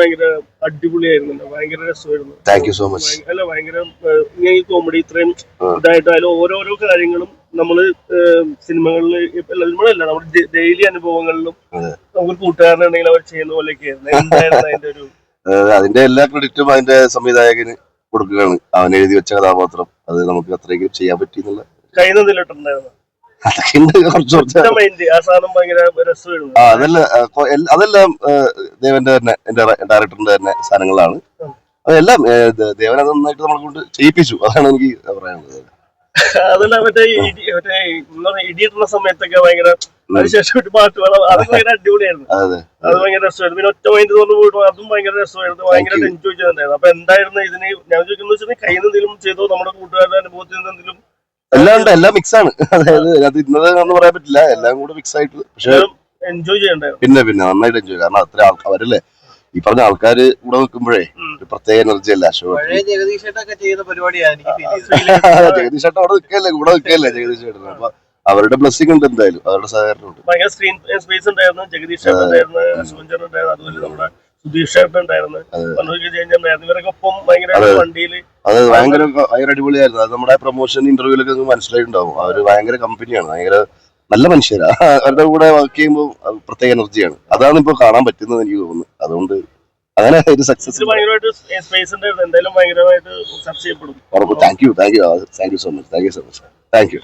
ഭയങ്കര അടിപൊളിയായിരുന്നു ഭയങ്കര രസമായിരുന്നു. താങ്ക് യു സോ മച്ച് അല്ല ഭയങ്കര ഇങ്ങനെ ഈ കോമഡി ഇത്രയും ഇതായിട്ട് ഇതായിട്ടായാലും ഓരോരോ കാര്യങ്ങളും നമ്മൾ സിനിമകളിൽ നമ്മളല്ല നമ്മുടെ ഡെയിലി അനുഭവങ്ങളിലും. നമുക്ക് കൂട്ടുകാരനുണ്ടെങ്കിൽ അവർ ചെയ്യുന്ന പോലെയൊക്കെ ആയിരുന്നു എന്തായിരുന്നു അതിന്റെ ഒരു അതിന്റെ എല്ലാ ക്രെഡിറ്റും അതിന്റെ സംവിധായകന് കൊടുക്കുകയാണ്. അവൻ എഴുതി വെച്ച കഥാപാത്രം. അത് നമുക്ക് അത്രയെങ്കിലും ചെയ്യാൻ പറ്റി എന്നുള്ള കയ്യിൽ നിന്നിട്ടുണ്ടായിരുന്നു അതൊക്കെ ഉണ്ട് കുറച്ച് കുറച്ച്. അതല്ല ദേവന്റെ തന്നെ എന്റെ ഡയറക്ടറിന്റെ തന്നെ സാധനങ്ങളാണ് അതെല്ലാം ദേവൻ അത് നന്നായിട്ട് നമ്മളെ കൊണ്ട് ചെയ്യിപ്പിച്ചു. അതാണ് എനിക്ക് പറയാനുള്ളത് അതല്ല മറ്റേ മറ്റേ ഇടിയിട്ടുള്ള സമയത്തൊക്കെ ഭയങ്കര അതിനുശേഷം ഒരു പാട്ട് വേണം അത് ഭയങ്കര അടിപൊളിയായിരുന്നു. അതെ ഭയങ്കര രസമായിരുന്നു. പിന്നെ ഒറ്റ മൈൻഡ് തോന്നു പോയിട്ട് അതും ഭയങ്കര രസമായിരുന്നു. ഭയങ്കര ടെൻഷൻ എൻജോയ് ചെയ്തിട്ടുണ്ടായിരുന്നു അപ്പൊ എന്തായിരുന്നു ഇതിന്? ഞാൻ ചോദിക്കുന്നത് വെച്ചാൽ കയ്യിൽ എന്തെങ്കിലും ചെയ്തോ? നമ്മുടെ കൂട്ടുകാരുടെ അനുഭവത്തിൽ നിന്ന് എന്തെങ്കിലും? എല്ലാം ഉണ്ട്. എല്ലാം മിക്സ് ആണ്. അതായത് അത് ഇന്നതെന്ന് പറയാൻ പറ്റില്ല. എല്ലാം കൂടെ മിക്സ് ആയിട്ട്. പക്ഷെ എൻജോയ് ചെയ്യണ്ടേ പിന്നെ പിന്നെ നന്നായിട്ട് എൻജോയ് കാരണം അത്ര ആൾക്കാർ അവരല്ലേ ഈ പറഞ്ഞ ആൾക്കാര് കൂടെ നിൽക്കുമ്പോഴേ ഒരു പ്രത്യേക എനർജി അല്ല? ഷോ പഴയ ജഗദീഷ് ചേട്ടൻ അവിടെ നിൽക്കല്ലേ കൂടെ നിൽക്കല്ലേ ജഗദീഷ് ചേട്ടൻ അപ്പൊ അവരുടെ ബ്ലസ്സിംഗ് ഉണ്ട് എന്തായാലും. അവരുടെ സഹകരണം ഉണ്ട് ഭയങ്കര സ്ക്രീൻ സ്പേസ് ഉണ്ടായിരുന്നു. ജഗദീഷ് ചേട്ടൻ ഉണ്ടായിരുന്നു. ഉണ്ടായിരുന്നു. അതുപോലെ നമ്മുടെ സുധീഷ് ചേട്ടൻ ഉണ്ടായിരുന്നു. അതെ. മനോജ് ജയൻ ഉണ്ടായിരുന്നു. ഇവരൊക്കെ ഒപ്പം ഭയങ്കര അതെ. വണ്ടിയിൽ അത് ഭയങ്കര ഭയങ്കര അടിപൊളിയായിരുന്നു. അത് നമ്മുടെ പ്രൊമോഷൻ ഇന്റർവ്യൂലൊക്കെ മനസ്സിലായിട്ടുണ്ടാവും. അവർ ഭയങ്കര കമ്പനിയാണ് ഭയങ്കര നല്ല മനുഷ്യരാ. അവരുടെ കൂടെ വർക്ക് ചെയ്യുമ്പോൾ പ്രത്യേക എനർജിയാണ്. അതാണ് ഇപ്പൊ കാണാൻ പറ്റുന്നത് എനിക്ക് തോന്നുന്നു. അതുകൊണ്ട് അങ്ങനെ ഒരു success thank you thank you thank you so much thank you so much thank you